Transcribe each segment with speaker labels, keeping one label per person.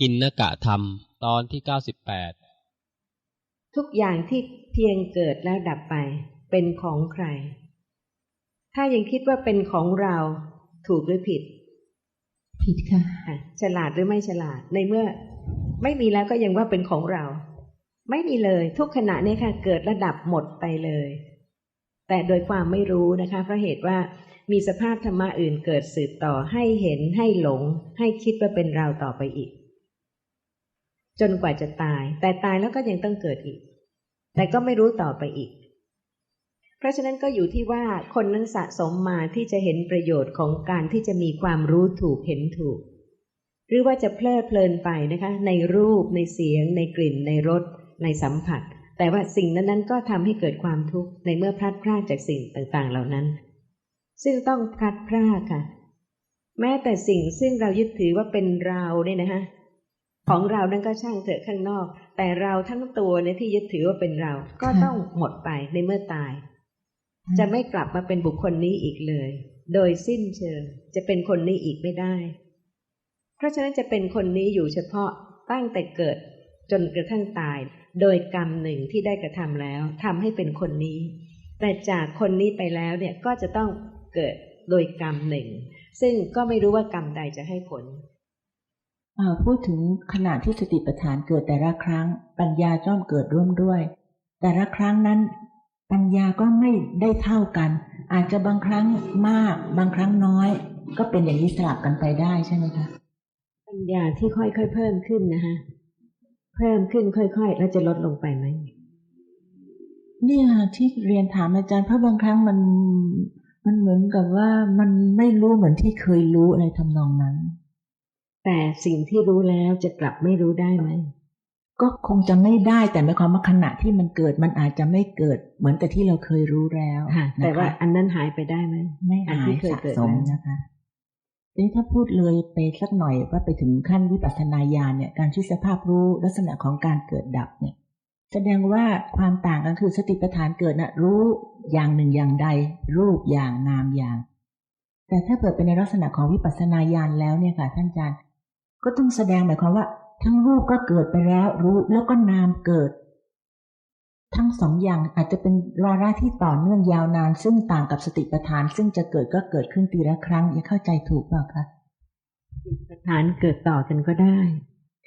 Speaker 1: กินนกะธรรม ตอนที่เก้าสิบแปด
Speaker 2: ทุกอย่างที่เพียงเกิดแล้วดับไป เป็นของใคร ถ้ายังคิดว่าเป็นของเราถูกหรือผิด
Speaker 3: ผิดค่ะ
Speaker 2: อะ ฉลาดหรือไม่ฉลาด ในเมื่อ ไม่มีแล้วก็ยังว่าเป็นของเรา ไม่มีเลย ทุกขณะนี้ค่ะ เกิดระดับหมดไปเลย แต่โดยความไม่รู้นะคะ เพราะเหตุว่ามีสภาพธรรมะอื่นเกิดสืบต่อให้เห็นให้หลง ให้คิดว่าเป็นเราต่อไปอีก จนกว่าจะตาย แต่ตายแล้วก็ยังต้องเกิดอีก แต่ก็ไม่รู้ต่อไปอีก เพราะฉะนั้นก็อยู่ที่ว่าคนนั้นสะสมมาที่จะเห็นประโยชน์ของการที่จะมีความรู้ถูกเห็นถูก หรือว่าจะเพลิดเพลินไปนะคะ ในรูปในเสียง ในกลิ่น ในรสในสัมผัส แต่ว่าสิ่งนั้นๆ ก็ทำให้เกิดความทุกข์ในเมื่อพลัดพรากจากสิ่งต่างๆ เหล่านั้น ซึ่งต้องพลัดพรากค่ะ แม้แต่สิ่งซึ่งเรายึดถือว่าเป็นเราเนี่ยนะคะ ของเรานั้นก็ช่างเถอะข้างนอก แต่เราทั้งตัวเนี่ยที่ยึดถือว่าเป็นเรา ก็ต้องหมดไปในเมื่อตาย จะไม่กลับมาเป็นบุคคลนี้อีกเลย โดยสิ้นเชิงจะเป็นคนนี้อีกไม่ได้ เพราะฉะนั้นจะเป็นคนนี้อยู่เฉพาะตั้งแต่เกิดจนกระทั่งตาย โดยกรรมหนึ่งที่ได้กระทำแล้วทำให้เป็นคนนี้ แต่จากคนนี้ไปแล้วเนี่ยก็จะต้องเกิดโดยกรรมหนึ่ง ซึ่งก็ไม่รู้ว่ากรรมใดจะให้ผล
Speaker 3: เอ่อ พูดถึงขณะที่สติปัฏฐานเกิดแต่ละครั้ง ปัญญาจ้อมเกิดร่วมด้วย แต่ละครั้งนั้น ปัญญาก็ไม่ได้เท่ากัน อาจจะบางครั้งมาก บางครั้งน้อย ก็เป็นอย่างนี้สลับกันไปได้ใช่ไหมคะ
Speaker 2: ปัญญาที่ค่อยๆเพิ่มขึ้นนะคะเพิ่มขึ้นค่อยๆแล้วจะลดลงไปไหม
Speaker 3: เนี่ยที่เรียนถามอาจารย์เพราะบางครั้งมันมันเหมือนกับว่ามันไม่รู้เหมือนที่เคยรู้อะไรทำนองนั้น
Speaker 2: แต่สิ่งที่รู้แล้วจะกลับไม่รู้ได้ไหม
Speaker 3: ก็คงจะไม่ได้แต่หมายความว่าขณะที่มันเกิดมันอาจจะไม่เกิดเหมือนแต่ที่เราเคยรู้แล้ว
Speaker 2: ค่ะ
Speaker 3: นะคะ
Speaker 2: แต่ว่าอันนั้นหายไปได้ไหม
Speaker 3: ไม่
Speaker 2: อัน
Speaker 3: หา
Speaker 2: ที่
Speaker 3: ย
Speaker 2: เคย
Speaker 3: สะ
Speaker 2: เกิด
Speaker 3: สม
Speaker 2: แล้ว
Speaker 3: นะคะทีนี้ถ้าพูดเลยไปสักหน่อยว่าไปถึงขั้นวิปัสสนาญาณเนี่ยการที่สภาพรู้ลักษณะของการเกิดดับเนี่ย แสดงว่าความต่างกันคือสติปัฏฐานเกิดนะรู้อย่างหนึ่งอย่างใด รูปอย่างนามอย่าง แต่ถ้าเกิดเป็นในลักษณะของวิปัสสนาญาณแล้วเนี่ยค่ะท่านอาจารย์ ก็ต้องแสดงหมายความว่า ทั้งรูปก็เกิดไปแล้วรู้แล้วก็นามเกิด ทั้งสองอย่างอาจจะเป็นวาระที่ต่อเนื่องยาวนาน ซึ่งต่างกับสติปัฏฐาน ซึ่งจะเกิดก็เกิดขึ้นทีละครั้งอย่าเข้าใจถูกเปล่าคะ
Speaker 2: ฐานเกิดต่อกันก็ได้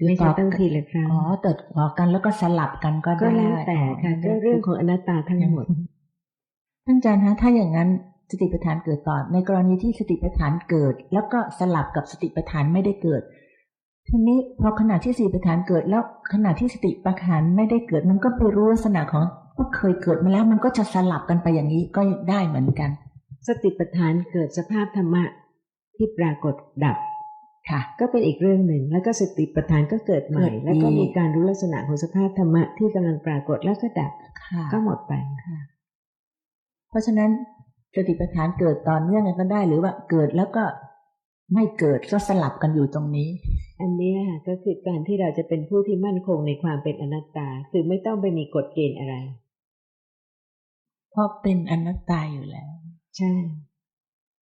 Speaker 2: ไม่ใช่ต้องทีละครั้ง
Speaker 3: อ๋อเติดต่อกันแล้วก็สลับกันก็ได้
Speaker 2: ก็แล้วแต่ค่ะก็เรื่องของอนัตตาทั้งหมด
Speaker 3: ท่านอาจารย์คะถ้าอย่างนั้นสติปัฏฐานเกิดต่อในกรณีที่สติปัฏฐานเกิด แล้วก็สลับกับสติปัฏฐานไม่ได้เกิด ทีนี้พอขณะที่สติปัฏฐานเกิดแล้วขณะที่สติปัฏฐานไม่ได้เกิดมันก็ไปรู้ลักษณะของว่าเคยเกิดมาแล้วมันก็จะสลับกันไปอย่างนี้ก็ได้เหมือนกัน
Speaker 2: สติปัฏฐานเกิดสภาพธรรมะที่ปรากฏดับ
Speaker 3: ค่ะ
Speaker 2: ก็เป็นอีกเรื่องหนึ่ง แล้วก็สติปัฏฐานก็เกิดใหม่
Speaker 3: เกิด
Speaker 2: แล้วก็
Speaker 3: อีก
Speaker 2: มีการรู้ลักษณะของสภาพธรรมะที่กำลังปรากฏแล้วก็ดับ
Speaker 3: ค่ะ
Speaker 2: ก็หมดไป
Speaker 3: เพราะฉะนั้นสติปัฏฐานเกิดตอนเนื่องกันก็ได้ หรือว่าเกิดแล้วก็ไม่เกิดก็สลับกันอยู่ตรงนี้
Speaker 2: อันเนี้ยก็คือการที่เราจะเป็นผู้ที่มั่นคงในความเป็นอนัตตา คือไม่ต้องไปมีกฎเกณฑ์อะไร
Speaker 3: เพราะเป็นอนัตตาอยู่แล้ว
Speaker 2: ใช่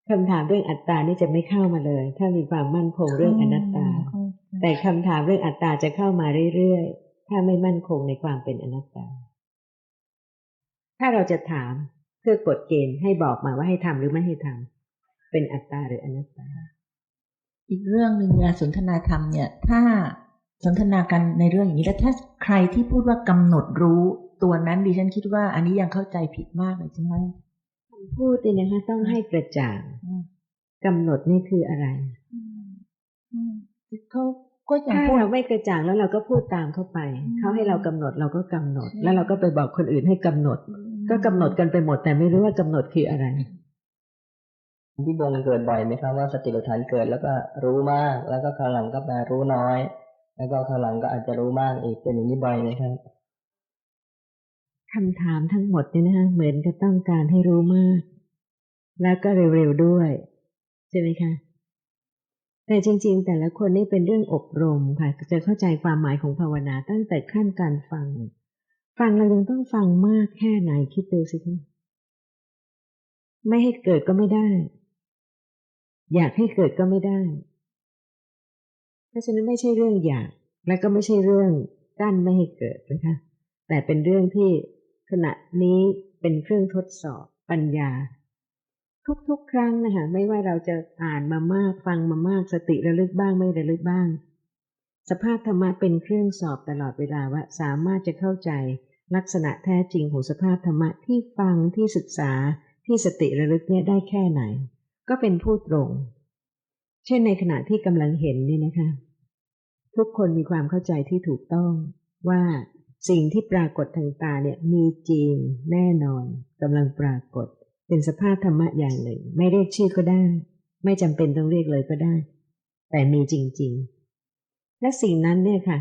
Speaker 2: คำถามเรื่องอัตตานี่จะไม่เข้ามาเลย ถ้ามีความมั่นคงเรื่องอนัตตา แต่คำถามเรื่องอัตตาจะเข้ามาเรื่อยๆ ถ้าไม่มั่นคงในความเป็นอนัตตา ถ้าเราจะถามเพื่อกฎเกณฑ์ให้บอกมาว่าให้ทำหรือไม่ให้ทำเป็นอัตตาหรืออนัตตา
Speaker 3: อีกเรื่องหนึ่งเวลาสนทนาธรรมเนี่ยถ้าสนทนากันในเรื่องอย่างนี้แล้วถ้าใครที่พูดว่ากำหนดรู้ตัวนั้นดิฉันคิดว่า อันนี้ยังเข้าใจผิดมากเลยใช่ไหม
Speaker 2: คำพูดนี่นะคะต้องให้กระจ่าง
Speaker 3: อืม
Speaker 2: กำหนดนี่คืออะไร
Speaker 3: อืมเขาก็อย่าง
Speaker 2: ถ้า
Speaker 3: พูด
Speaker 2: เราไม่กระจ่างแล้วเราก็พูดตามเข้าไป
Speaker 3: อืม
Speaker 2: เขาให้เรากำหนดเราก็กำหนด
Speaker 3: ใช่
Speaker 2: แล้วเราก็ไปบอกคนอื่นให้กำหนด ก็กำหนดกันไปหมดแต่ไม่รู้ว่ากำหนดคืออะไร
Speaker 4: ที่บนเกิดบ่อยไหมครับว่าสติปัฏฐานเกิดแล้วก็รู้มาก แล้วก็คราวหลังก็มารู้น้อย แล้วก็คราวหลังก็อาจจะรู้มากอีกเป็นอย่างนี้บ่อยไหมครับ
Speaker 2: คำถามทั้งหมดเนี่ยนะคะเหมือนกับต้องการให้รู้มาก แล้วก็เร็วๆด้วยใช่ไหมคะแต่จริง ๆ แต่ละคนนี่เป็นเรื่องอบรมค่ะจะเข้าใจความหมายของภาวนาตั้งแต่ขั้นการฟัง ฟังเรายังต้องฟังมากแค่ไหนคิดดูสิคะไม่ให้เกิดก็ไม่ได้ อยากให้เกิดก็ไม่ได้ราะฉะนั้นไม่ใช่เรื่องอยาก และก็ไม่ใช่เรื่องกั้นไม่ให้เกิดนะคะ แต่เป็นเรื่องที่ขณะนี้เป็นเครื่องทดสอบปัญญา ทุกๆ ครั้งนะคะไม่ว่าเราจะอ่านมามากฟังมามากสติระลึกบ้างไม่ระลึกบ้าง สภาพธรรมะเป็นเครื่องสอบตลอดเวลาว่าสามารถจะเข้าใจลักษณะแท้จริงของสภาพธรรมะที่ฟังที่ศึกษาที่สติระลึกเนี่ยได้แค่ไหน ก็เป็นผู้ตรง เช่นในขณะที่กำลังเห็นนี่นะคะ ทุกคนมีความเข้าใจที่ถูกต้องว่าสิ่งที่ปรากฏทางตาเนี่ยมีจริงแน่นอนกำลังปรากฏ เป็นสภาพธรรมะอย่างหนึ่ง ไม่เรียกชื่อก็ได้ ไม่จำเป็นต้องเรียกเลยก็ได้ แต่มีจริง ๆ และสิ่งนั้นเนี่ยค่ะ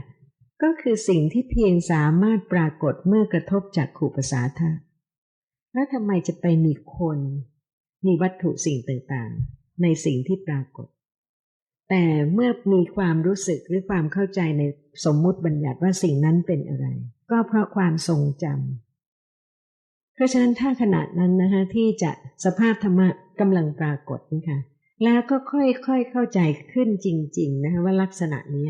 Speaker 2: ก็คือสิ่งที่เพียงสามารถปรากฏเมื่อกระทบจากขู่ภาษาธาแล้วทำไมจะไปมีคน มีวัตถุสิ่งต่างๆ ในสิ่งที่ปรากฏ แต่เมื่อมีความรู้สึกหรือความเข้าใจในสมมุติบัญญัติว่าสิ่งนั้นเป็นอะไร ก็เพราะความทรงจำเพราะฉะนั้นถ้าขณะนั้นนะคะที่จะสภาพธรรมะกำลังปรากฏนี่ค่ะแล้วก็ค่อยๆเข้าใจขึ้นจริง ๆ นะคะว่าลักษณะนี้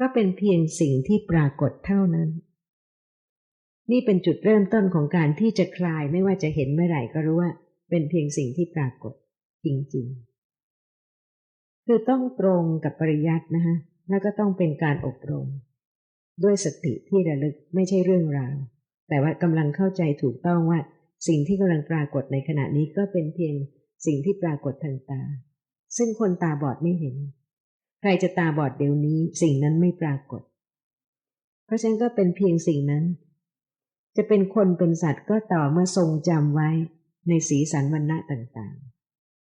Speaker 2: ก็เป็นเพียงสิ่งที่ปรากฏเท่านั้น นี่เป็นจุดเริ่มต้นของการที่จะคลายไม่ว่าจะเห็นเมื่อไหร่ก็รู้ว่า เป็นเพียงสิ่งที่ปรากฏจริงๆ คือต้องตรงกับปริยัตินะคะแล้วก็ต้องเป็นการอบรม ด้วยสติที่ระลึกไม่ใช่เรื่องราว แต่ว่ากำลังเข้าใจถูกต้องว่า สิ่งที่กำลังปรากฏในขณะนี้ก็เป็นเพียงสิ่งที่ปรากฏทางตา ซึ่งคนตาบอดไม่เห็น ใครจะตาบอดเดี๋ยวนี้ สิ่งนั้นไม่ปรากฏ เพราะฉะนั้นก็เป็นเพียงสิ่งนั้น จะเป็นคนเป็นสัตว์ก็ต่อเมื่อทรงจำไว้ ในสีสันวันณะต่าง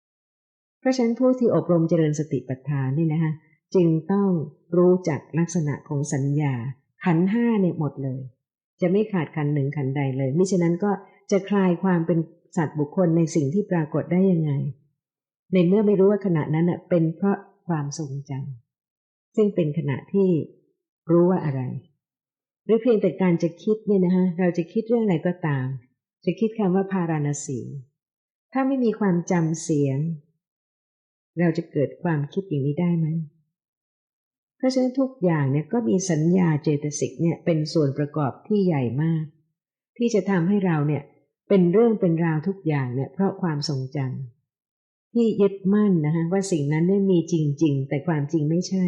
Speaker 2: ๆ เพราะฉะนั้นผู้ที่อบรมเจริญสติปัฏฐานนี่นะคะจึงต้องรู้จักลักษณะของสัญญา ขันห้าเนี่ยหมดเลย จะไม่ขาดขันหนึ่งขันใดเลยมิฉะนั้นก็จะคลายความเป็นสัตว์บุคคลในสิ่งที่ปรากฏได้ยังไง ในเมื่อไม่รู้ว่าขณะนั้นเป็นเพราะความทรงจำซึ่งเป็นขณะที่รู้ว่าอะไร หรือเพียงแต่การจะคิดเนี่ยนะคะเราจะคิดเรื่องอะไรก็ตาม จะคิดคำว่าพาราณสีถ้าไม่มีความจำเสียง เราจะเกิดความคิดอย่างนี้ได้ไหมเพราะฉะนั้นทุกอย่างเนี่ยก็มีสัญญาเจตสิกเนี่ยเป็นส่วนประกอบที่ใหญ่มาก ที่จะทำให้เราเนี่ยเป็นเรื่องเป็นราวทุกอย่างเนี่ยเพราะความทรงจำที่ยึดมั่นนะคะว่าสิ่งนั้นได้มีจริง ๆ แต่ความจริงไม่ใช่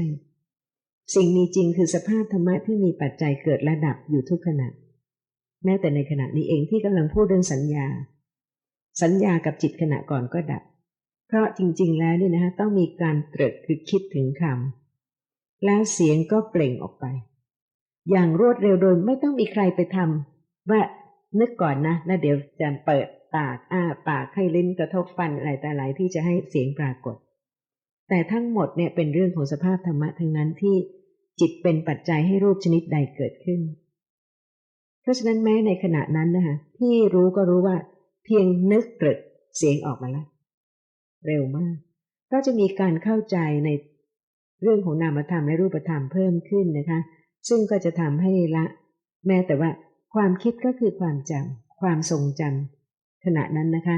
Speaker 2: สิ่งมีจริงคือสภาพธรรมะที่มีปัจจัยเกิดระดับอยู่ทุกขณะ แม้แต่ในขณะนี้เองที่กำลังพูดเรื่องสัญญา สัญญากับจิตขณะก่อนก็ดับ เพราะจริง ๆ แล้วเนี่ยนะคะต้องมีการตรึกคือคิดถึงคำแล้วเสียงก็เปล่งออกไป อย่างรวดเร็วโดยไม่ต้องมีใครไปทำว่านึกก่อนนะแล้วเดี๋ยวจะเปิดปากอ้าปากให้ลิ้นกระทบฟันอะไรแต่หลายที่จะให้เสียงปรากฏ แต่ทั้งหมดเนี่ยเป็นเรื่องของสภาพธรรมะทั้งนั้นที่จิตเป็นปัจจัยให้รูปชนิดใดเกิดขึ้น เพราะฉะนั้นแม้ในขณะนั้นนะคะที่รู้ก็รู้ว่า เพียงนึกเกิดเสียงออกมาแล้วเร็วมาก ก็จะมีการเข้าใจในเรื่องของนามธรรมและรูปธรรมเพิ่มขึ้นนะคะ ซึ่งก็จะทำให้ละ แม้แต่ว่าความคิดก็คือความจำความทรงจำขณะนั้นนะคะ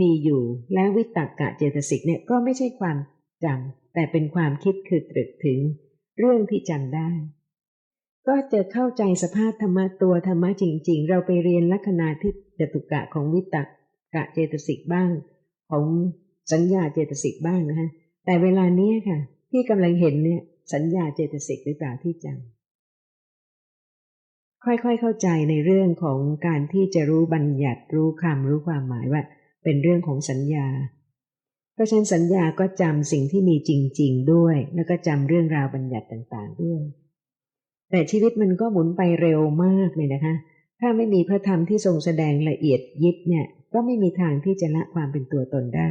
Speaker 2: มีอยู่และวิตกกะเจตสิกเนี่ยก็ไม่ใช่ความจำแต่เป็นความคิดคือตรึกถึง เรื่องที่จำได้ ก็จะเข้าใจสภาพธรรมะตัวธรรมะจริง ๆ เราไปเรียนลัคนาทิจตุกะของวิตกกะเจตสิกบ้าง ของสัญญาเจตสิกบ้างนะคะแต่เวลานี้ค่ะ ที่กำลังเห็นเนี่ย สัญญาเจตสิกหรือเปล่าที่จำค่อยๆเข้าใจในเรื่องของการที่จะรู้บัญญัติรู้คำรู้ความหมายว่า เป็นเรื่องของสัญญาเพราะฉะนั้นสัญญาก็จำสิ่งที่มีจริง ๆ ด้วย แล้วก็จำเรื่องราวบัญญัติต่าง ๆ ด้วย แต่ชีวิตมันก็หมุนไปเร็วมากเลยนะคะ ถ้าไม่มีพระธรรมที่ทรงแสดงละเอียดยิบเนี่ย ก็ไม่มีทางที่จะละความเป็นตัวตนได้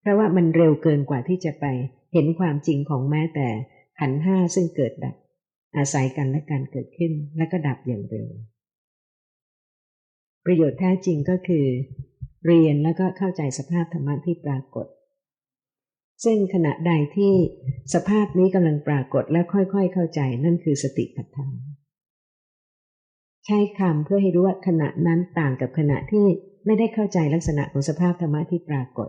Speaker 2: เพราะว่ามันเร็วเกินกว่าที่จะไป เห็นความจริงของแม้แต่ขันห้าซึ่งเกิดดับ อาศัยกันและการเกิดขึ้นและก็ดับอย่างเร็ว ประโยชน์แท้จริงก็คือ เรียนแล้วก็เข้าใจสภาพธรรมะที่ปรากฏ ซึ่งขณะใดที่สภาพนี้กำลังปรากฏและค่อยๆ เข้าใจนั่นคือสติปัฏฐานใช้คำเพื่อให้รู้ว่าขณะนั้นต่างกับขณะที่ไม่ได้เข้าใจลักษณะของสภาพธรรมะที่ปรากฏ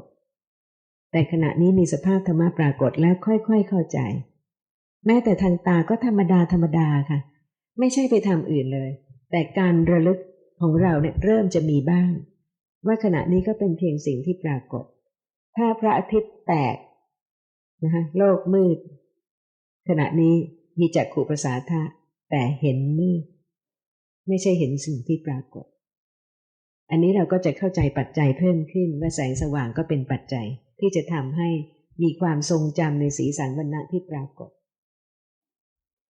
Speaker 2: แต่ขณะนี้มีสภาพธรรมะปรากฏแล้วค่อยๆ เข้าใจ แม้แต่ทางตาก็ธรรมดาธรรมดาค่ะ ไม่ใช่ไปทำอื่นเลย แต่การระลึกของเราเนี่ยเริ่มจะมีบ้าง ว่าขณะนี้ก็เป็นเพียงสิ่งที่ปรากฏ ถ้าพระอาทิตย์แตก นะคะโลกมืด ขณะนี้มีจักขู่ภาษาทะแต่เห็นมืด ไม่ใช่เห็นสิ่งที่ปรากฏ อันนี้เราก็จะเข้าใจปัจจัยเพิ่มขึ้นว่าแสงสว่างก็เป็นปัจจัยที่จะทำให้มีความทรงจำในสีสันวันณะที่ปรากฏ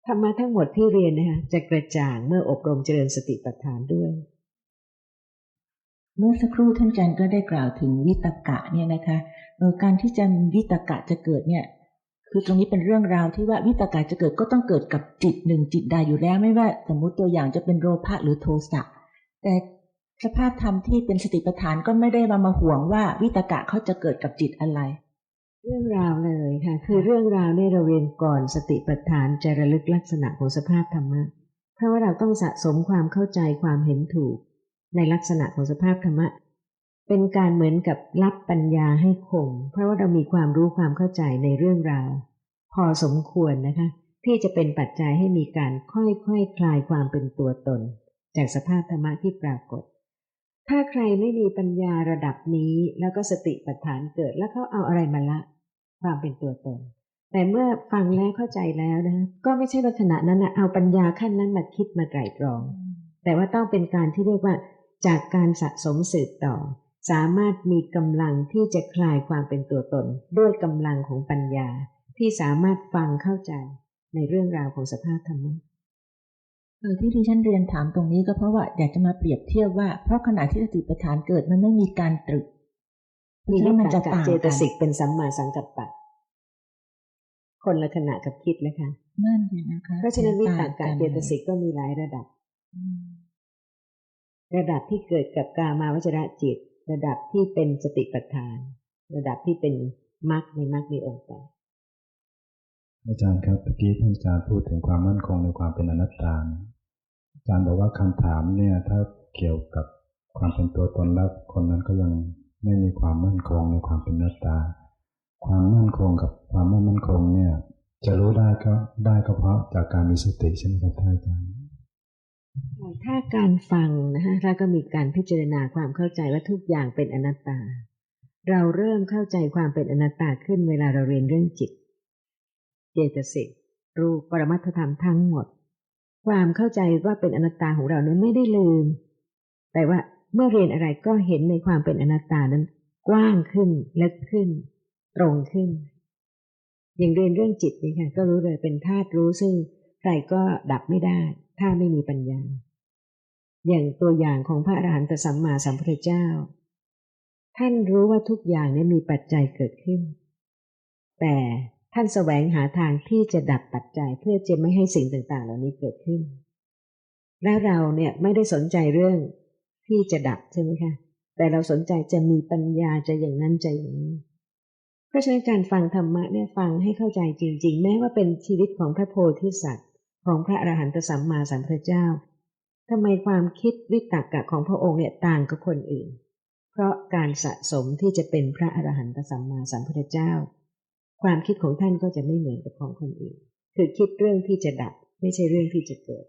Speaker 2: ธรรมะทั้งหมดที่เรียนนะคะจะกระจ่างเมื่ออบรมเจริญสติปัฏฐานด้วย
Speaker 3: เมื่อสักครู่ท่านอาจารย์ก็ได้กล่าวถึงวิตกะเนี่ยนะคะการที่จะวิตกะจะเกิดเนี่ย คือตรงนี้เป็นเรื่องราวที่ว่าวิตกะจะเกิดก็ต้องเกิดกับจิตหนึ่งจิตใดอยู่แล้วไม่ว่าสมมุติตัวอย่างจะเป็นโลภะหรือโทสะแต่สภาพธรรมที่เป็นสติปัฏฐานก็ไม่ได้มามาห่วงว่าวิตกะเขาจะเกิดกับจิตอะไร
Speaker 2: เรื่องราวเลยค่ะ คือเรื่องราวเนี่ยเราเรียนก่อนสติปัฏฐานจะระลึกลักษณะของสภาพธรรมะเพราะว่าเราต้องสะสมความเข้าใจความเห็นถูก ในลักษณะของสภาพธรรมะ เป็นการเหมือนกับรับปัญญาให้คง เพราะว่าเรามีความรู้ความเข้าใจในเรื่องราว พอสมควรนะคะ ที่จะเป็นปัจจัยให้มีการค่อยๆคคลายความเป็นตัวตน จากสภาพธรรมะที่ปรากฏ ถ้าใครไม่มีปัญญาระดับนี้แล้วก็สติปัฏฐานเกิดแล้วเขาเอาอะไรมาละ ความเป็นตัวตนแต่เมื่อฟังแล้วเข้าใจแล้วนะ ก็ไม่ใช่ว่าขณะนั้นนะเอาปัญญาขั้นนั้นมาคิดมาไตรตรอง แต่ว่าต้องเป็นการที่เรียกว่า จากการสะสมสืบต่อ สามารถมีกำลังที่จะคลายความเป็นตัวตน ด้วยกำลังของปัญญาที่สามารถฟังเข้าใจในเรื่องราวของสภาพธรรมะ
Speaker 3: เออที่ดิฉันเรียนถามตรงนี้ก็เพราะว่าอยากจะมาเปรียบเทียบว่า เพราะขณะที่สติปัฏฐานเกิดมันไม่มีการตรึก
Speaker 2: มี
Speaker 3: เพ
Speaker 2: วิ
Speaker 3: ราะมัน
Speaker 2: ต
Speaker 3: จะ
Speaker 2: กะ
Speaker 3: ต่าง
Speaker 2: เจต
Speaker 3: กัน
Speaker 2: สิกเป็นสัมมาสังกัปปะ คนละขณะกับคิดเลยค่ะ
Speaker 3: นั่นเลยนะคะ
Speaker 2: เพราะฉะนั้นวิต
Speaker 3: ต่าง
Speaker 2: กะเจตสิกก็มีหลายระดับ
Speaker 3: อืม
Speaker 2: ระดับที่เกิดกับกามาวจระจิต ระดับที่เป็นสติปัฏฐาน ระดับที่เป็นมรรคในมรรคมีองค์แปด
Speaker 5: อาจารย์ครับเมื่อกี้ท่านอาจารย์พูดถึงความมั่นคงในความเป็นอนัตตาอาจารย์บอกว่าคำถามเนี่ยถ้าเกี่ยวกับความเป็นตัวตนแล้วคนนั้นก็ยังไม่มีความมั่นคงในความเป็นอนัตตา ความมั่นคงกับความไม่มั่นคงเนี่ย จะรู้ได้ก็ได้ก็เพราะจากการมีสติใช่ไหมครับท่านอาจารย์
Speaker 2: ถ้าการฟังนะคะแล้วก็มีการพิจารณาความเข้าใจว่าทุกอย่างเป็นอนัตตา เราเริ่มเข้าใจความเป็นอนัตตาขึ้นเวลาเราเรียนเรื่องจิต เจตสิกรูปปรมัตถธรรมทั้งหมด ความเข้าใจว่าเป็นอนัตตาของเราเนั้นไม่ได้ลืม แต่ว่าเมื่อเรียนอะไรก็เห็นในความเป็นอนัตตานั้น กว้างขึ้นลึกขึ้น ตรงขึ้น อย่างเรียนเรื่องจิตนี่ค่ะก็รู้เลยเป็นธาตุรู้ซึ่งใครก็ดับไม่ได้ ถ้าไม่มีปัญญา อย่างตัวอย่างของพระอรหันตสัมมาสัมพุทธเจ้า ท่านรู้ว่าทุกอย่างนี้มีปัจจัยเกิดขึ้น แต่ท่านแสวงหาทางที่จะดับปัจจัยเพื่อจะไม่ให้สิ่งต่าง ๆ เหล่านี้เกิดขึ้น และเราเนี่ยไม่ได้สนใจเรื่องที่จะดับใช่ไหมคะแต่เราสนใจจะมีปัญญาจะอย่างนั้นจะอย่างนี้ เพราะฉะนั้นการฟังธรรมะเนี่ยฟังให้เข้าใจจริง ๆ แม้ว่าเป็นชีวิตของพระโพธิสัตว์ ของพระอรหันตสัมมาสัมพุทธเจ้าทำไมความคิดวิตกะของพระองค์เนี่ยต่างกับคนอื่น เพราะการสะสมที่จะเป็นพระอรหันตสัมมาสัมพุทธเจ้า ความคิดของท่านก็จะไม่เหมือนกับของคนอื่น คือคิดเรื่องที่จะดับไม่ใช่เรื่องที่จะเกิด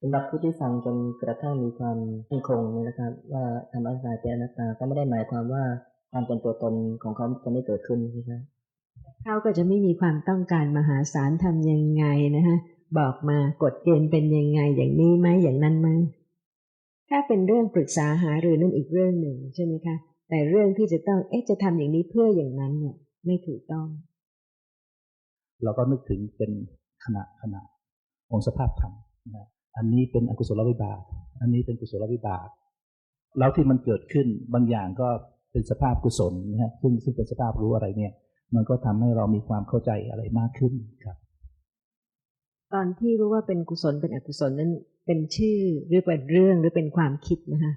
Speaker 4: สำหรับผู้ที่ฟังจนกระทั่งมีความมั่นคงเนี่ยนะครับ ว่าธรรมะกายเป็นอนัตตาก็ไม่ได้หมายความว่าความเป็นตัวตนของเขาจะไม่เกิดขึ้นใช่ไหม
Speaker 2: เขาก็จะไม่มีความต้องการมหาศาลทำยังไงนะฮะ บอกมากฎเกณฑ์เป็นยังไงอย่างนี้ไหมอย่างนั้นไหมถ้าเป็นเรื่องปรึกษาหารือนั่นอีกเรื่องหนึ่งใช่ไหมคะ แต่เรื่องที่จะต้องเอ๊ะจะทำอย่างนี้เพื่ออย่างนั้นเนี่ย ไม่ถูกต้อง
Speaker 6: เราก็นึกถึงเป็นขณะขณะของสภาพธรรมนะอันนี้เป็นอกุศลวิบาก อันนี้เป็นกุศลวิบาก แล้วที่มันเกิดขึ้นบางอย่างก็เป็นสภาพกุศลนะฮะซึ่งซึ่งเป็นสภาพรู้อะไรเนี่ย มันก็ทำให้เรามีความเข้าใจอะไรมากขึ้นครับ
Speaker 2: ตอนที่รู้ว่าเป็นกุศลเป็นอกุศลนั้นเป็นชื่อหรือเป็นเรื่องหรือเป็นความคิดนะคะ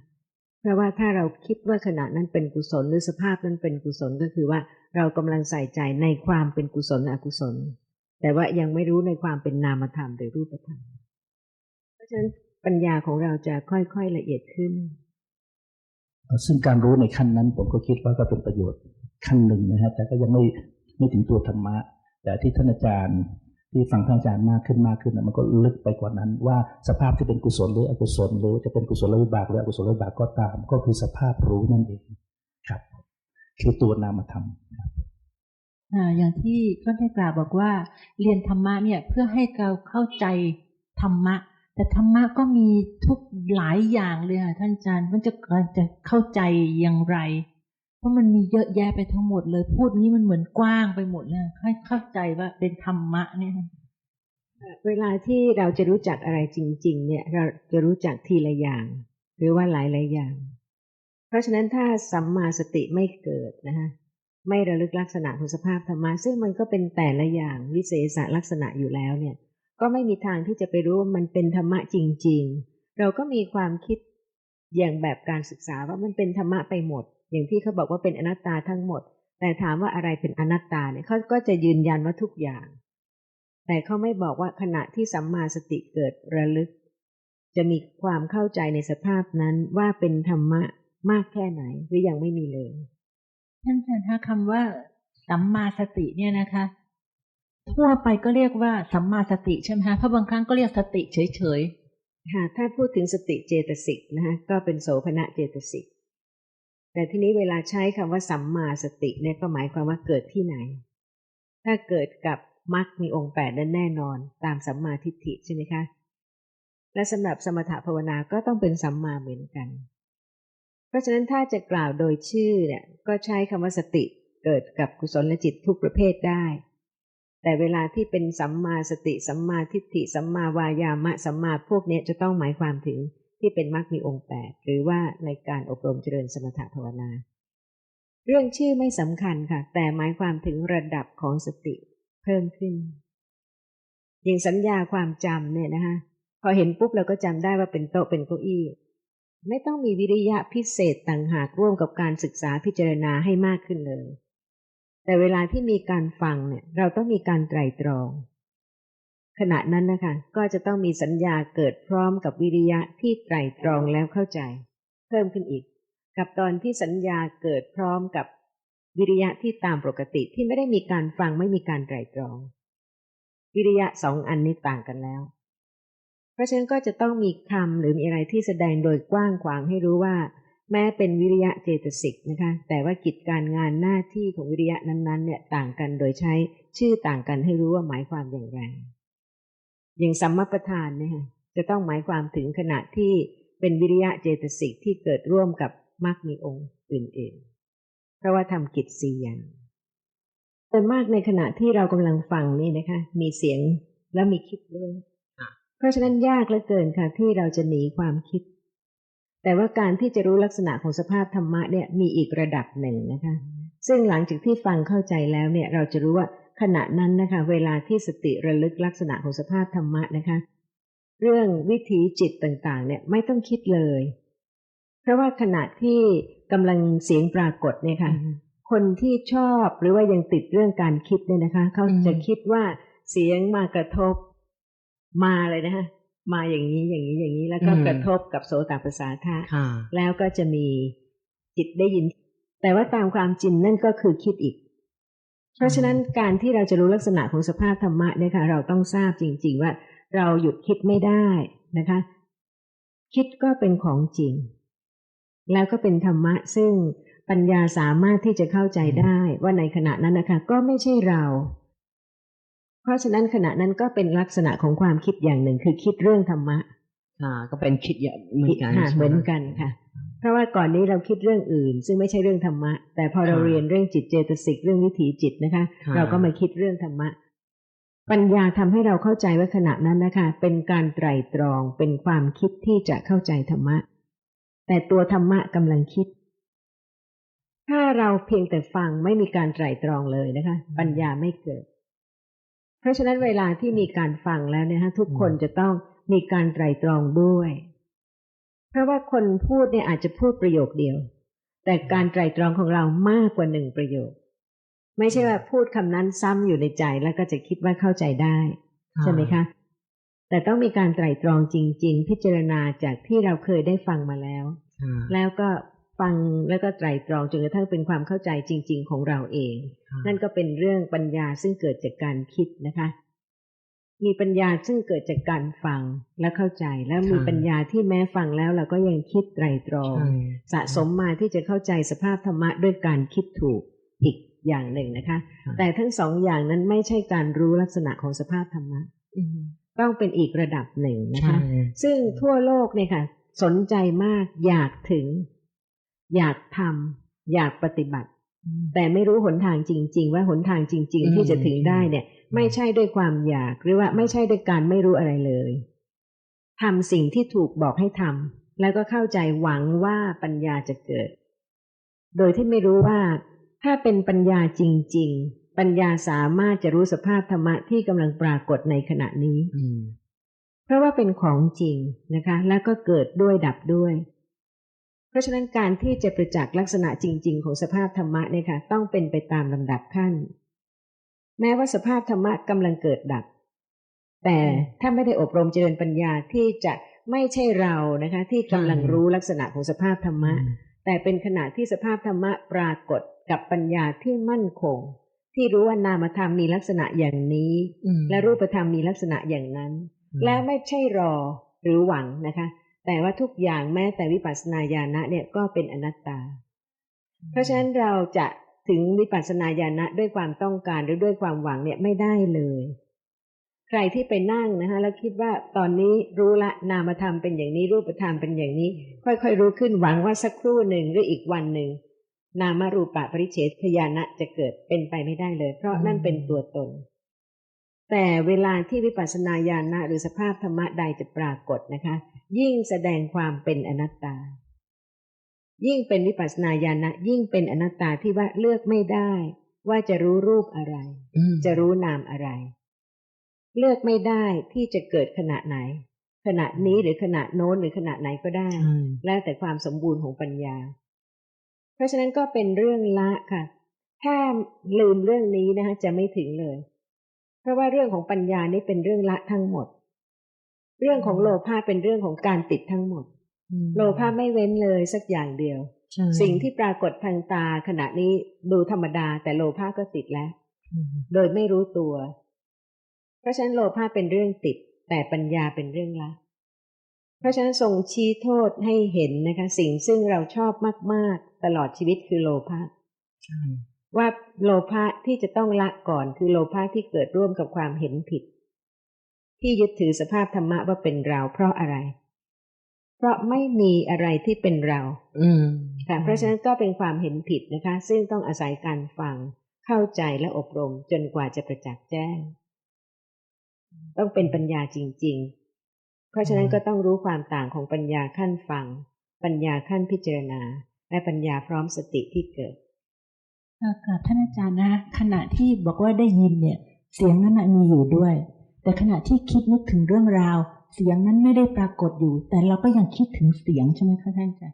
Speaker 2: เพราะว่าถ้าเราคิดว่าขณะนั้นเป็นกุศลหรือสภาพนั้นเป็นกุศลก็คือว่าเรากำลังใส่ใจในความเป็นกุศลอกุศล แต่ว่ายังไม่รู้ในความเป็นนามธรรมหรือรูปธรรม เพราะฉะนั้นปัญญาของเราจะค่อยๆละเอียดขึ้น
Speaker 6: ซึ่งการรู้ในขั้นนั้นผมก็คิดว่าก็เป็นประโยชน์ขั้นหนึ่งนะฮะแต่ก็ยังไม่ไม่ถึงตัวธรรมะ แต่ที่ท่านอาจารย์ ที่ฟังท่านอาจารย์มากขึ้นมากขึ้นมันก็ลึกไปกว่านั้น ว่าสภาพที่เป็นกุศลหรืออกุศลหรือจะเป็นกุศลวิบากหรืออกุศลวิบากก็ตาม ก็คือสภาพรู้นั่นเองครับ คือตัวนามธรรมครับ
Speaker 3: อ่าอย่างที่ก็ได้กล่าวบอกว่า เรียนธรรมะเนี่ยเพื่อให้เราเข้าใจธรรมะ แต่ธรรมะก็มีทุกหลายอย่างเลยค่ะท่านอาจารย์มันจะจะเข้าใจอย่างไร เพราะมันมีเยอะแยะไปทั้งหมดเลย พูดนี้มันเหมือนกว้างไปหมดเลยให้เข้าใจว่าเป็นธรรมะเนี่ย
Speaker 2: เวลาที่เราจะรู้จักอะไรจริง ๆ เนี่ย เราจะรู้จักทีละอย่าง หรือว่าหลายหลายๆอย่าง เพราะฉะนั้นถ้าสัมมาสติไม่เกิดนะคะไม่ระลึกลักษณะของสภาพธรรมะซึ่งมันก็เป็นแต่ละอย่างวิเศษลักษณะอยู่แล้วเนี่ย ก็ไม่มีทางที่จะไปรู้ว่ามันเป็นธรรมะจริง ๆ เราก็มีความคิดอย่างแบบการศึกษาว่ามันเป็นธรรมะไปหมด อย่างที่เขาบอกว่าเป็นอนัตตาทั้งหมด แต่ถามว่าอะไรเป็นอนัตตาเนี่ยเขาก็จะยืนยันว่าทุกอย่าง แต่เขาไม่บอกว่าขณะที่สัมมาสติเกิดระลึก จะมีความเข้าใจในสภาพนั้นว่าเป็นธรรมะมากแค่ไหนหรือยังไม่มีเลย
Speaker 3: ท่านอาจารย์คะคำว่าสัมมาสติเนี่ยนะคะ ทั่วไปก็เรียกว่าสัมมาสติใช่ไหมคะเพราะบางครั้งก็เรียกสติเฉย
Speaker 2: ค่ะถ้าพูดถึงสติเจตสิกนะคะก็เป็นโสภณะเจตสิก แต่ทีนี้เวลาใช้คำว่าสัมมาสติเนี่ยก็หมายความว่าเกิดที่ไหน ถ้าเกิดกับมรรคมีองค์แปดนั้นแน่นอน ตามสัมมาทิฏฐิใช่ไหมคะ และสำหรับสมถภาวนาก็ต้องเป็นสัมมาเหมือนกัน เพราะฉะนั้นถ้าจะกล่าวโดยชื่อเนี่ยก็ใช้คำว่าสติเกิดกับกุศลจิตทุกประเภทได้ แต่เวลาที่เป็นสัมมาสติ สัมมาทิฏฐิ สัมมาวายามะ สัมมาพวกนี้จะต้องหมายความถึง ที่เป็นมรรคมีองค์แปดหรือว่าในการอบรมเจริญสมถภาวนา เรื่องชื่อไม่สำคัญค่ะ แต่หมายความถึงระดับของสติเพิ่มขึ้น อย่างสัญญาความจำเนี่ยนะคะพอเห็นปุ๊บเราก็จำได้ว่าเป็นโต๊ะเป็นเก้าอี้ ไม่ต้องมีวิริยะพิเศษต่างหากร่วมกับการศึกษาพิจารณาให้มากขึ้นเลย แต่เวลาที่มีการฟังเนี่ย เราต้องมีการไตรตรอง ขณะนั้นนะคะก็จะต้องมีสัญญาเกิดพร้อมกับวิริยะที่ไตรตรองแล้วเข้าใจ เพิ่มขึ้นอีก กับตอนที่สัญญาเกิดพร้อมกับวิริยะที่ตามปกติที่ไม่ได้มีการฟังไม่มีการไตรตรอง วิริยะสองอันนี้ต่างกันแล้ว เพราะฉะนั้นก็จะต้องมีคำหรือมีอะไรที่แสดงโดยกว้างขวางให้รู้ว่า แม้เป็นวิริยะเจตสิกนะคะแต่ว่ากิจการงานหน้าที่ของวิริยะนั้นๆเนี่ยต่างกันโดยใช้ชื่อต่างกันให้รู้ว่าหมายความอย่างไร อย่างสัมมาประธานเนี่ยค่ะจะต้องหมายความถึงขณะที่เป็นวิริยะเจตสิกที่เกิดร่วมกับมรรคมีองค์อื่นๆ เพราะว่าทำกิจสี่อย่างส่วนมากในขณะที่เรากำลังฟังนี่นะคะ มีเสียงแล้วมีคิดด้วย เพราะฉะนั้นยากเหลือเกินค่ะที่เราจะหนีความคิด แต่ว่าการที่จะรู้ลักษณะของสภาพธรรมะเนี่ยมีอีกระดับหนึ่งนะคะ ซึ่งหลังจากที่ฟังเข้าใจแล้วเนี่ยเราจะรู้ว่า ขณะนั้นนะคะ เวลาที่สติระลึกลักษณะของสภาพธรรมะนะคะ เรื่องวิถีจิตต่างๆ เนี่ยไม่ต้องคิดเลย เพราะว่าขณะที่กำลังเสียงปรากฏเนี่ยค่ะ คนที่ชอบหรือว่ายังติดเรื่องการคิดเนี่ยนะคะ เขาจะคิดว่าเสียงมากระทบมาเลยนะคะมาอย่างนี้อย่างนี้อย่างนี้แล้วก็
Speaker 1: อืม
Speaker 2: กระทบกับโสตประสาทะ
Speaker 1: ค่ะ
Speaker 2: แล้วก็จะมีจิตได้ยิน แต่ว่าตามความจริงนั่นก็คือคิดอีก เพราะฉะนั้นการที่เราจะรู้ลักษณะของสภาพธรรมะเนี่ยค่ะเราต้องทราบจริง ๆ ว่า เราหยุดคิดไม่ได้นะคะ คิดก็เป็นของจริง แล้วก็เป็นธรรมะซึ่งปัญญาสามารถที่จะเข้าใจได้ว่าในขณะนั้นนะคะ ก็ไม่ใช่เรา เพราะฉะนั้นขณะนั้นก็เป็นลักษณะของความคิดอย่างหนึ่งคือคิดเรื่องธรรมะ
Speaker 1: ค่ะก็เป็นคิดอย่างเหมือนกัน
Speaker 2: ค่ะ
Speaker 1: ใช่
Speaker 2: เห
Speaker 1: ไมื
Speaker 2: อนกันค่ะ เพราะว่าก่อนนี้เราคิดเรื่องอื่น ซึ่งไม่ใช่เรื่องธรรมะ แต่พอเรา
Speaker 1: ค่ะ
Speaker 2: เรียนเรื่องจิตเจตสิกเรื่องวิถีจิตนะคะ
Speaker 1: ค่ะ
Speaker 2: เราก็มาคิดเรื่องธรรมะ ปัญญาทำให้เราเข้าใจว่าขณะนั้นนะคะ เป็นการไตรตรองเป็นความคิดที่จะเข้าใจธรรมะ แต่ตัวธรรมะกำลังคิด ถ้าเราเพียงแต่ฟังไม่มีการไตรตรองเลยนะคะ ปัญญาไม่เกิด เพราะฉะนั้นเวลาที่มีการฟังแล้วเนี่ยฮะทุกคนจะต้องมีการไตรตรองด้วย เพราะว่าคนพูดเนี่ยอาจจะพูดประโยคเดียว แต่การไตรตรองของเรามากกว่าหนึ่งประโยค ไม่ใช่ว่าพูดคำนั้นซ้ำอยู่ในใจแล้วก็จะคิดว่าเข้าใจได้ ใช่ไหมคะ แต่ต้องมีการไตรตรองจริง ๆ พิจารณาจากที่เราเคยได้ฟังมาแล้ว
Speaker 1: ค่ะ
Speaker 2: แล้วก็ฟังแล้วก็ไตรตรองจนกระทั่งเป็นความเข้าใจจริง ๆ ของเราเอง
Speaker 1: ค่ะ
Speaker 2: นั่นก็เป็นเรื่องปัญญาซึ่งเกิดจากการคิดนะคะ มีปัญญาซึ่งเกิดจากการฟังและเข้าใจแล้วมี
Speaker 1: ค่ะ
Speaker 2: ปัญญาที่แม้ฟังแล้วเราก็ยังคิดไตรตรอง
Speaker 1: ใช่
Speaker 2: สะสมมาที่จะเข้าใจสภาพธรรมะด้วยการคิดถูกอีกอย่างหนึ่งนะคะ
Speaker 1: ค่ะ
Speaker 2: แต่ทั้งสองอย่างนั้นไม่ใช่การรู้ลักษณะของสภาพธรรมะ
Speaker 1: อืม
Speaker 2: ต้องเป็นอีกระดับหนึ่งนะ
Speaker 1: ใช่
Speaker 2: คะ ซึ่งทั่วโลกเนี่ยค่ะ สนใจมากอยากถึง อยากทำอยากปฏิบัติ แต่ไม่รู้หนทางจริง ๆ ว่าหนทางจริง
Speaker 1: อืม
Speaker 2: ๆที่จะถึงได้เนี่ย ไม่ใช่ด้วยความอยากหรือว่าไม่ใช่ด้วยการไม่รู้อะไรเลยทำสิ่งที่ถูกบอกให้ทำแล้วก็เข้าใจหวังว่าปัญญาจะเกิด โดยที่ไม่รู้ว่า ถ้าเป็นปัญญาจริง ๆ ปัญญาสามารถจะรู้สภาพธรรมะที่กำลังปรากฏในขณะนี้
Speaker 1: อืม
Speaker 2: เพราะว่าเป็นของจริงนะคะ แล้วก็เกิดด้วยดับด้วย เพราะฉะนั้นการที่จะประจักษ์ลักษณะจริง ๆ ของสภาพธรรมะเนี่ยค่ะต้องเป็นไปตามลำดับขั้น แม้ว่าสภาพธรรมะกำลังเกิดดับ แต่ถ้าไม่ได้อบรมเจริญปัญญาที่จะไม่ใช่เรานะคะ ที่กำลังรู้ลักษณะของสภาพธรรมะ แต่เป็นขณะที่สภาพธรรมะปรากฏกับปัญญาที่มั่นคง ที่รู้ว่านามธรรมมีลักษณะอย่างนี้
Speaker 1: อืม
Speaker 2: และรูปธรรมมีลักษณะอย่างนั้น
Speaker 1: อืม
Speaker 2: แล้วไม่ใช่รอหรือหวังนะคะ แต่ว่าทุกอย่างแม้แต่วิปัสสนาญาณะเนี่ยก็เป็นอนัตตา เพราะฉะนั้นเราจะถึงวิปัสสนาญาณะด้วยความต้องการหรือด้วยความหวังเนี่ยไม่ได้เลย ใครที่ไปนั่งนะคะแล้วคิดว่าตอนนี้รู้ละนามธรรมเป็นอย่างนี้รูปธรรมเป็นอย่างนี้ ค่อยๆรู้ขึ้นหวังว่าสักครู่หนึ่งหรืออีกวันหนึ่งนามารูปะปริเฉทญาณะจะเกิดเป็นไปไม่ได้เลย เพราะนั่นเป็นตัวตน แต่เวลาที่วิปัสสนาญาณะหรือสภาพธรรมะใดจะปรากฏนะคะ ยิ่งแสดงความเป็นอนัตตา ยิ่งเป็นวิปัสสนาญาณะยิ่งเป็นอนัตตาที่ว่าเลือกไม่ได้ ว่าจะรู้รูปอะไร
Speaker 1: อืม
Speaker 2: จะรู้นามอะไร เลือกไม่ได้ที่จะเกิดขณะไหน ขณะนี้หรือขณะโน้นหรือขณะไหนก็ได้
Speaker 1: ใช่
Speaker 2: แล้วแต่ความสมบูรณ์ของปัญญา เพราะฉะนั้นก็เป็นเรื่องละค่ะ ถ้าลืมเรื่องนี้นะคะจะไม่ถึงเลย เพราะว่าเรื่องของปัญญานี่เป็นเรื่องละทั้งหมด เรื่องของโลภะเป็นเรื่องของการติดทั้งหมด
Speaker 1: อืม
Speaker 2: โลภะไม่เว้นเลยสักอย่างเดียว
Speaker 1: ใช่
Speaker 2: สิ่งที่ปรากฏทางตาขณะนี้ดูธรรมดา แต่โลภะก็ติดแล้ว
Speaker 1: อืม
Speaker 2: โดยไม่รู้ตัว เพราะฉะนั้นโลภะเป็นเรื่องติด แต่ปัญญาเป็นเรื่องละเพราะฉะนั้นทรงชี้โทษให้เห็นนะคะ สิ่งซึ่งเราชอบมาก ๆ ตลอดชีวิตคือโลภะ
Speaker 1: ใช่
Speaker 2: ว่าโลภะที่จะต้องละก่อนคือโลภะที่เกิดร่วมกับความเห็นผิด ที่ยึดถือสภาพธรรมะว่าเป็นเราเพราะอะไร เพราะไม่มีอะไรที่เป็นเรา
Speaker 1: อืม
Speaker 2: ค่ะเพราะฉะนั้นก็เป็นความเห็นผิดนะคะ ซึ่งต้องอาศัยการฟังเข้าใจและอบรมจนกว่าจะประจักษ์แจ้ง ต้องเป็นปัญญาจริง ๆ เพราะฉะนั้นก็ต้องรู้ความต่างของปัญญาขั้นฟัง ปัญญาขั้นพิจารณา และปัญญาพร้อมสติที่เกิด
Speaker 3: ค่ะกราบท่านอาจารย์นะขณะที่บอกว่าได้ยินเนี่ย เสียงนั้นน่ะมีอยู่ด้วย แต่ขณะที่คิดนึกถึงเรื่องราว เสียงนั้นไม่ได้ปรากฏอยู่ แต่เราก็ยังคิดถึงเสียงใช่ไหมคะท่านอาจารย์